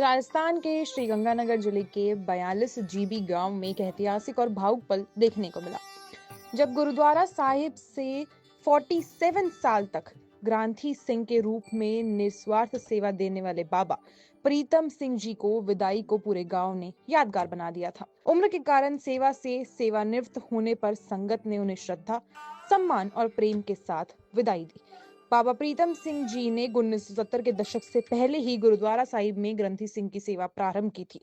राजस्थान के श्रीगंगानगर ज़िले के बयालीस जीबी गाँव में एक ऐतिहासिक और भावुक पल देखने को मिला। जब गुरुद्वारा साहिब से 47 साल तक ग्रांथी सिंह के रूप में निस्वार्थ सेवा देने वाले बाबा प्रीतम सिंह जी को विदाई को पूरे गाँव ने यादगार बना दिया था। उम्र के कारण सेवा से सेवानिवृत्त होने पर संगत ने उन्हें श्रद्धा, सम्मान और प्रेम के साथ विदाई दी। बाबा प्रीतम सिंह जी ने उन्नीस सौ सत्तर के दशक से पहले ही गुरुद्वारा साहिब में ग्रंथी सिंह की सेवा प्रारंभ की थी।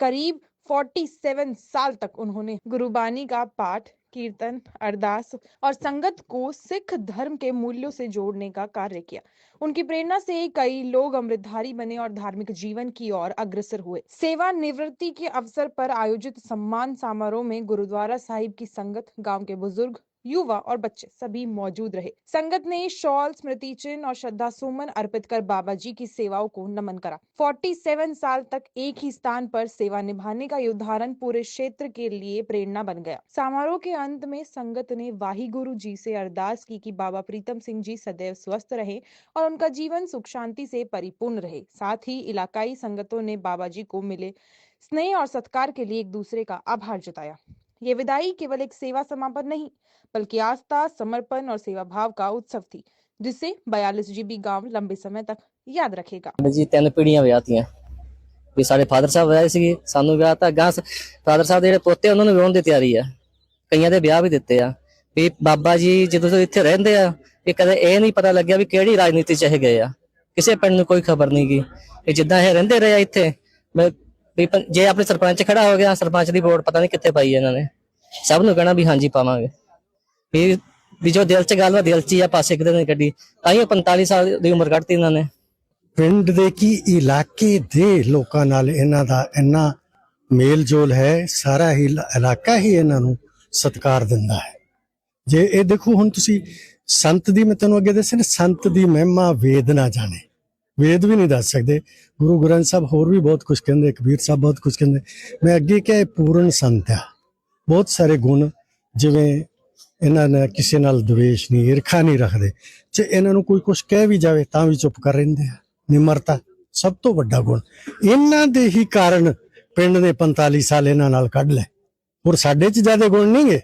करीब 47 साल तक उन्होंने गुरुबानी का पाठ, कीर्तन, अरदास और संगत को सिख धर्म के मूल्यों से जोड़ने का कार्य किया। उनकी प्रेरणा से कई लोग अमृतधारी बने और धार्मिक जीवन की ओर अग्रसर हुए। सेवा निवृत्ति के अवसर पर आयोजित सम्मान समारोह में गुरुद्वारा साहिब की संगत, गाँव के बुज़ुर्ग युवा और बच्चे सभी मौजूद रहे। संगत ने शॉल, स्मृति चिन्ह और श्रद्धा सुमन अर्पित कर बाबा जी की सेवाओं को नमन करा। 47 साल तक एक ही स्थान पर सेवा निभाने का उदाहरण पूरे क्षेत्र के लिए प्रेरणा बन गया। समारोह के अंत में संगत ने वाही गुरु जी से अरदास की कि बाबा प्रीतम सिंह जी सदैव स्वस्थ रहे और उनका जीवन सुख शांति से परिपूर्ण रहे। साथ ही इलाकाई संगतों ने बाबा जी को मिले स्नेह और सत्कार के लिए एक दूसरे का आभार जताया। ये विदाई केवल एक सेवा समापन नहीं बल्कि आस्था समर्पण और सेवा भाव का उत्सव थी जिसे बयालीस जीबी गांव लंबे समय तक याद रखेगा ਜੀ ਤਿੰਨ ਪੀੜ੍ਹੀਆਂ ਵਿਆਹਤੀਆਂ ਵੀ ਸਾਡੇ ਫਾਦਰ ਸਾਹਿਬ ਵਿਆਹੇ ਸੀਗੇ ਸਾਨੂੰ ਵਿਆਹ ਤਾਂ ਗਾਂ ਫਾਦਰ ਸਾਹਿਬ ਦੇ ਜਿਹੜੇ ਪੋਤੇ ਉਹਨਾਂ ਨੂੰ ਵਿਆਹਣ ਦੀ ਤਿਆਰੀ ਆ ਕਈਆਂ ਦੇ ਵਿਆਹ ਵੀ ਦਿੱਤੇ ਆ ਵੀ ਬਾਬਾ ਜੀ ਜਦੋਂ ਤੋਂ ਇੱਥੇ ਰਹਿੰਦੇ ਆ ਇਹ ਕਦੇ ਇਹ ਨਹੀਂ ਪਤਾ ਲੱਗਿਆ ਵੀ ਕਿਹੜੀ ਰਾਜਨੀਤੀ ਚ ਇਹ ਗਏ ਆ ਕਿਸੇ ਪਿੰਡ ਨੂੰ ਕੋਈ ਖਬਰ ਨਹੀਂ ਗਈ ਇਹ ਜਿੱਦਾਂ ਇਹ ਰਹਿੰਦੇ ਰਹੇ ਆ ਇੱਥੇ ਮੈਂ ਵੀ ਪੰ- ਜੇ ਆਪਣੇ ਸਰਪੰਚ ਖੜਾ ਹੋ ਗਿਆ, ਸਰਪੰਚ ਦੀ ਵੋਟ ਪਤਾ ਨਹੀਂ ਕਿੱਥੇ ਪਾਈ ਇਹਨਾਂ ਨੇ। ਸਭ ਨੂੰ ਕਹਿਣਾ ਵੀ ਹਾਂਜੀ ਪਾਵਾਂਗੇ। ਵੀ ਵੀ ਜੋ ਦਿਲ ਚ ਗੱਲ ਵਾ, ਦਿਲ ਚ ਹੀ ਆ, ਪਾਸੇ ਕਿਤੇ ਨਹੀਂ ਕੱਢੀ। ਤਾਂ ਹੀ ਉਹ 45 ਸਾਲ ਦੀ ਉਮਰ ਕੱਢਤੀ ਇਹਨਾਂ ਨੇ। ਪਿੰਡ ਦੇ ਕੀ ਇਲਾਕੇ ਦੇ ਲੋਕਾਂ ਨਾਲ ਇਹਨਾਂ ਦਾ ਇੰਨਾ ਮੇਲ ਜੋਲ ਹੈ, ਸਾਰਾ ਹੀ ਇਲਾ- ਇਲਾਕਾ ਹੀ ਇਹਨਾਂ ਨੂੰ ਸਤਿਕਾਰ ਦਿੰਦਾ ਹੈ। ਜੇ ਇਹ ਦੇਖੋ, ਹੁਣ ਤੁਸੀਂ ਸੰਤ ਦੀ ਮੈਂ ਤੁਹਾਨੂੰ ਅੱਗੇ ਦੱਸਿਆ ਨਾ, ਸੰਤ ਦੀ ਮਹਿਮਾ ਵੇਦ ਨਾ ਜਾਣੇ। ਵੇਦ ਵੀ ਨਹੀਂ ਦੱਸ ਸਕਦੇ। ਗੁਰੂ ਗ੍ਰੰਥ ਸਾਹਿਬ ਹੋਰ ਵੀ ਬਹੁਤ ਕੁਝ ਕਹਿੰਦੇ, ਕਬੀਰ ਸਾਹਿਬ ਬਹੁਤ ਕੁਝ ਕਹਿੰਦੇ। ਮੈਂ ਅੱਗੇ ਕਿਹਾ ਪੂਰਨ ਸੰਤ ਆ। ਬਹੁਤ ਸਾਰੇ ਗੁਣ ਜਿਵੇਂ ਇਹਨਾਂ ਨੇ ਕਿਸੇ ਨਾਲ ਦਵੇਸ਼ ਨਹੀਂ, ਈਰਖਾ ਨਹੀਂ ਰੱਖਦੇ। ਜੇ ਇਹਨਾਂ ਨੂੰ ਕੋਈ ਕੁਝ ਕਹਿ ਵੀ ਜਾਵੇ ਤਾਂ ਵੀ ਚੁੱਪ ਕਰ ਰਹਿੰਦੇ ਆ। ਨਿਮਰਤਾ ਸਭ ਤੋਂ ਵੱਡਾ ਗੁਣ। ਇਹਨਾਂ ਦੇ ਹੀ ਕਾਰਨ ਪਿੰਡ ਦੇ 45 ਸਾਲ ਇਹਨਾਂ ਨਾਲ ਕੱਢ ਲੈ ਹੋਰ ਸਾਡੇ 'ਚ ਜ਼ਿਆਦਾ ਗੁਣ ਨਹੀਂ ਗੇ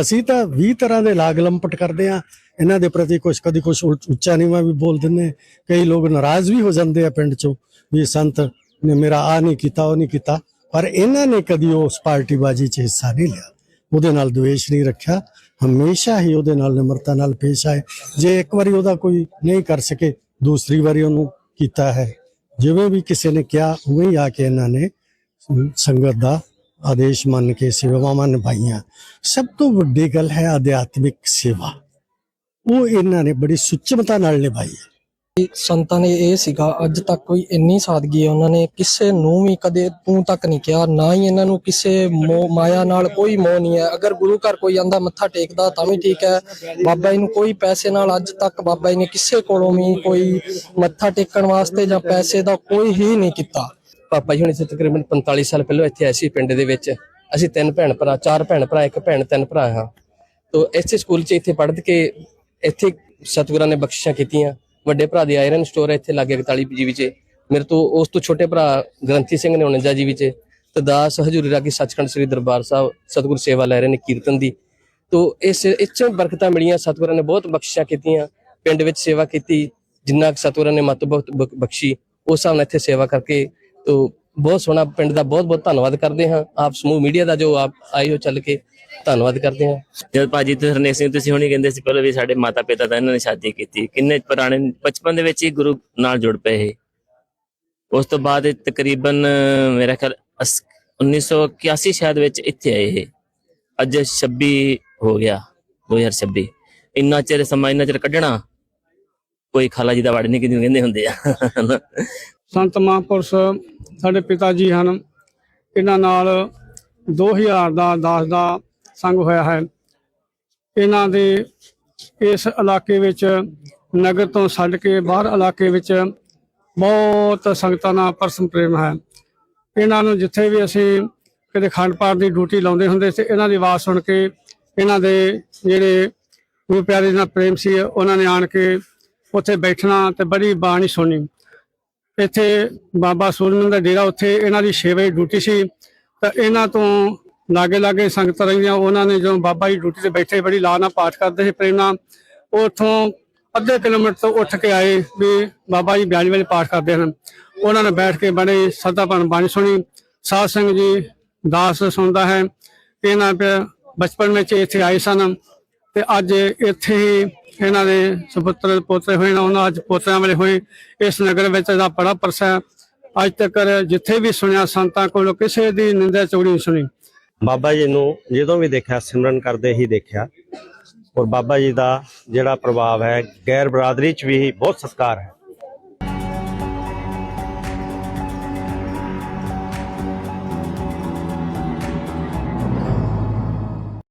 ਅਸੀਂ ਤਾਂ 20 ਤਰ੍ਹਾਂ ਦੇ ਲਾਗ ਲੰਪਟ ਕਰਦੇ ਆ। ਇਹਨਾਂ ਦੇ ਪ੍ਰਤੀ ਕੁਛ, ਕਦੀ ਕੁਛ ਉਲ- ਉੱਚਾ ਨੀਵਾਂ ਵੀ ਬੋਲ ਦਿੰਦੇ ਕਈ ਲੋਕ ਨਾਰਾਜ਼ ਵੀ ਹੋ ਜਾਂਦੇ ਆ ਪਿੰਡ 'ਚੋਂ ਵੀ ਸੰਤ ਨੇ ਮੇਰਾ ਆ ਨਹੀਂ ਕੀਤਾ, ਉਹ ਨਹੀਂ ਕੀਤਾ। ਪਰ ਇਹਨਾਂ ਨੇ ਕਦੀ ਉਸ ਪਾਰਟੀਬਾਜ਼ੀ 'ਚ ਹਿੱਸਾ ਨਹੀਂ ਲਿਆ। ਉਹਦੇ ਨਾਲ ਦੁਵੇਸ਼ ਨਹੀਂ ਰੱਖਿਆ। ਹਮੇਸ਼ਾ ਹੀ ਉਹਦੇ ਨਾਲ ਨਿਮਰਤਾ ਨਾਲ ਪੇਸ਼ ਆਏ। ਜੇ ਇੱਕ ਵਾਰੀ ਉਹਦਾ ਕੋਈ ਨਹੀਂ ਕਰ ਸਕੇ, ਦੂਸਰੀ ਵਾਰੀ ਉਹਨੂੰ ਕੀਤਾ ਹੈ। ਜਿਵੇਂ ਵੀ ਕਿਸੇ ਨੇ ਕਿਹਾ, ਉਵੇਂ ਹੀ ਆ ਕੇ ਇਹਨਾਂ ਨੇ ਸੰਗਤ ਦਾ ਆਦੇਸ਼ ਮੰਨ ਕੇ ਸੇਵਾਵਾਂ ਨਿਭਾਈਆਂ। ਸਭ ਤੋਂ ਵੱਡੀ ਗੱਲ ਹੈ ਅਧਿਆਤਮਿਕ ਸੇਵਾ। ਉਹ ਇਹਨਾਂ ਨੇ ਬੜੀ ਸੁੱਚਮਤਾ ਨਾਲ ਨਿਭਾਈ ਹੈ। ਸੰਤਾਂ ਨੇ ਇਹ ਸੀਗਾ ਅੱਜ ਤੱਕ ਕੋਈ ਇੰਨੀ ਸਾਦਗੀ ਹੈ ਉਹਨਾਂ ਨੇ ਕਿਸੇ ਨੂੰ ਵੀ ਕਦੇ ਤੂੰ ਤੱਕ ਨਹੀਂ ਕਿਹਾ ਨਾ ਹੀ ਇਹਨਾਂ ਨੂੰ ਕਿਸੇ ਮਾਇਆ ਨਾਲ ਕੋਈ ਮੋਹ ਨਹੀਂ ਹੈ। ਅਗਰ ਗੁਰੂ ਘਰ ਕੋਈ ਆਂਦਾ ਮੱਥਾ ਟੇਕਦਾ ਤਾਂ ਵੀ ਠੀਕ ਹੈ। ਬਾਬਾ ਜੀ ਨੂੰ ਕੋਈ ਪੈਸੇ ਨਾਲ ਅੱਜ ਤੱਕ ਬਾਬਾ ਜੀ ਨੇ ਕਿਸੇ ਕੋਲੋਂ ਵੀ ਕੋਈ ਮੱਥਾ ਟੇਕਣ ਵਾਸਤੇ ਜਾਂ ਪੈਸੇ ਦਾ ਕੋਈ ਹੀ ਨਹੀਂ ਕੀਤਾ। ਪਾਪਾ ਜੀ ਹੁਣ ਇੱਥੇ ਤਕਰੀਬਨ 45 ਸਾਲ ਪਹਿਲਾਂ ਇੱਥੇ ਆਏ ਸੀ ਪਿੰਡ ਦੇ ਵਿੱਚ। ਅਸੀਂ ਤਿੰਨ ਭੈਣ ਭਰਾ ਚਾਰ ਭੈਣ ਭਰਾ ਇੱਕ ਭੈਣ ਤਿੰਨ ਭਰਾ ਹਾਂ। ਤੋਂ ਇਸੇ ਸਕੂਲ 'ਚ ਇੱਥੇ ਪੜ੍ਹ ਕੇ ਇੱਥੇ ਸਤਿਗੁਰਾਂ ਨੇ ਬਖਸ਼ਿਸ਼ਾਂ ਕੀਤੀਆਂ। ਵੱਡੇ ਭਰਾ ਦੀ ਆਇਰਨ ਸਟੋਰ ਹੈ ਇੱਥੇ ਲਾਗੇ 41 ਜੀਵੀ 'ਚ ਮੇਰੇ ਤੋਂ ਉਸ ਤੋਂ ਛੋਟੇ ਭਰਾ ਗ੍ਰੰਥੀ ਸਿੰਘ ਨੇ 49 ਜੀਵੀ 'ਚ ਤੇ ਦਾਸ ਹਜੂਰੀ ਰਾਗੀ ਸੱਚਖੰਡ ਸ੍ਰੀ ਦਰਬਾਰ ਸਾਹਿਬ ਸਤਿਗੁਰ ਸੇਵਾ ਲੈ ਰਹੇ ਨੇ ਕੀਰਤਨ ਦੀ। ਤੋਂ ਇਸ ਇੱਥੇ ਬਰਕਤਾਂ ਮਿਲੀਆਂ, ਸਤਿਗੁਰਾਂ ਨੇ ਬਹੁਤ ਬਖਸ਼ਿਸ਼ਾਂ ਕੀਤੀਆਂ। ਪਿੰਡ ਵਿੱਚ ਸੇਵਾ ਕੀਤੀ, ਜਿੰਨਾ ਕੁ ਸਤਿਗੁਰਾਂ ਨੇ ਮਤ ਬਹੁਤ ਬਖਸ਼ੀ, ਉਸ ਹਿਸਾਬ ਨਾਲ ਇੱਥੇ ਸੇਵਾ ਕਰਕੇ ਤੋਂ ਬਹੁਤ ਸੋਹਣਾ ਪਿੰਡ ਦਾ ਬਹੁਤ ਬਹੁਤ ਧੰਨਵਾਦ ਕਰਦੇ ਹਾਂ। ਆਪ ਸਮੂਹ ਮੀਡੀਆ ਦਾ ਜੋ ਆਪ ਆਏ ਹੋ ਚੱਲ ਕੇ, ਧੰਨਵਾਦ ਕਰਦੇ ਹਾਂ। ਜਦ ਭਾਜੀ ਤੇ ਸਿੰਘ, ਤੁਸੀਂ ਹੁਣੀ ਕਹਿੰਦੇ ਸੀ ਪਹਿਲਾਂ ਵੀ ਸਾਡੇ ਮਾਤਾ ਪਿਤਾ ਤਾਂ ਇਹਨਾਂ ਨੇ ਸ਼ਾਦੀ ਕੀਤੀ। ਕਿੰਨੇ ਪੁਰਾਣੇ ਬਚਪਨ ਦੇ ਵਿੱਚ ਹੀ ਗੁਰੂ ਨਾਲ ਜੁੜ ਪਏ ਇਹ। ਉਸ ਤੋਂ ਬਾਅਦ ਤਕਰੀਬਨ, ਮੇਰਾ ਖਿਆਲ, ਅਸ- 1981 ਸ਼ਾਇਦ ਵਿੱਚ ਇੱਥੇ ਆਏ ਇਹ। ਅੱਜ 26 ਹੋ ਗਿਆ 2026 ਇੰਨਾ ਚਿਰ ਸਮਾਂ, ਇੰਨਾ ਚਿਰ ਕੱਢਣਾ, ਕੋਈ ਖਾਲਾ ਜੀ ਦਾ ਵੜ ਨਹੀਂ ਕਿਨੂੰ ਕਹਿੰਦੇ ਹੁੰਦੇ ਆ। ਸੰਤ ਮਹਾਂਪੁਰਸ਼ ਸਾਡੇ ਪਿਤਾ ਜੀ ਹਨ। ਇਹਨਾਂ ਨਾਲ 2000 ਦਾ ਦਾਸ ਦਾ ਸੰਗ ਹੋਇਆ ਹੈ। ਇਹਨਾਂ ਦੇ ਇਸ ਇਲਾਕੇ ਵਿੱਚ ਨਗਰ ਤੋਂ ਛੱਡ ਕੇ ਬਾਹਰ ਇਲਾਕੇ ਵਿੱਚ ਬਹੁਤ ਸੰਗਤਾਂ ਨਾਲ ਪਰਸਮ ਪ੍ਰੇਮ ਹੈ। ਇਹਨਾਂ ਨੂੰ ਜਿੱਥੇ ਵੀ ਅਸੀਂ ਕਦੇ ਖੰਡ ਪਾਠ ਦੀ ਡਿਊਟੀ ਲਾਉਂਦੇ ਹੁੰਦੇ ਸੀ, ਇਹਨਾਂ ਦੀ ਆਵਾਜ਼ ਸੁਣ ਕੇ ਇਹਨਾਂ ਦੇ ਜਿਹੜੇ ਗੁਰੂ ਪਿਆਰੇ ਨਾਲ ਪ੍ਰੇਮ ਸੀ, ਉਹਨਾਂ ਨੇ ਆਣ ਕੇ ਉੱਥੇ ਬੈਠਣਾ ਤੇ ਬੜੀ ਬਾਣੀ ਸੁਣੀ ਇੱਥੇ ਬਾਬਾ ਸੂਰਮਨ ਦਾ ਡੇਰਾ ਉੱਥੇ ਇਹਨਾਂ ਦੀ 6 ਵਜੇ ਡਿਊਟੀ ਸੀ। ਤਾਂ ਇਹਨਾਂ ਤੋਂ ਲਾਗੇ ਲਾਗੇ ਸੰਗਤ ਰਹੀਆਂ, ਉਹਨਾਂ ਨੇ ਜਦੋਂ ਬਾਬਾ ਜੀ ਡਿਊਟੀ ਤੇ ਬੈਠੇ, ਬੜੀ ਲਾ ਨਾਲ ਪਾਠ ਕਰਦੇ ਸੀ ਪ੍ਰੇਮ ਨਾਲ ਉਹ ਉੱਥੋਂ ਅੱਧੇ ਕਿਲੋਮੀਟਰ ਤੋਂ ਉੱਠ ਕੇ ਆਏ ਵੀ ਬਾਬਾ ਜੀ ਬਿਆਲੀ ਵੇਲੇ ਪਾਠ ਕਰਦੇ ਹਨ। ਉਹਨਾਂ ਨੇ ਬੈਠ ਕੇ ਬੜੇ ਸਦਾਪਨ ਬਾਣੀ ਸੁਣੀ। ਸਾਧ ਸਿੰਘ ਜੀ ਦਾਸ ਸੁਣਦਾ ਹੈ। ਇਹਨਾਂ ਪੇ ਬਚਪਨ ਵਿੱਚ ਇੱਥੇ ਆਏ ਸਨ। ਤੇ ਅੱਜ ਇੱਥੇ ਹੀ ਇਹਨਾਂ ਦੇ ਸੁਪੁੱਤਰ ਪੋਤੇ ਹੋਏ ਨੇ, ਉਹਨਾਂ ਅੱਜ ਪੋਤਿਆਂ ਵਾਲੇ ਹੋਏ। ਇਸ ਨਗਰ ਵਿੱਚ ਦਾ ਬੜਾ ਪਰਸਾ ਹੈ। ਅੱਜ ਤੱਕ ਜਿੱਥੇ ਵੀ ਸੁਣਿਆ ਸੰਤਾਂ ਕੋਲੋਂ ਕਿਸੇ ਦੀ ਨਿੰਦਾ ਚੋੜੀ ਨਹੀਂ ਸੁਣੀ। ਬਾਬਾ ਜੀ ਨੂੰ ਜਦੋਂ ਵੀ ਦੇਖਿਆ, ਸਿਮਰਨ ਕਰਦੇ ਹੀ ਦੇਖਿਆ। ਔਰ ਬਾਬਾ ਜੀ ਦਾ ਜਿਹੜਾ ਪ੍ਰਭਾਵ ਹੈ, ਗੈਰ ਬਰਾਦਰੀ ਚ ਵੀ ਬਹੁਤ ਸਤਿਕਾਰ ਹੈ।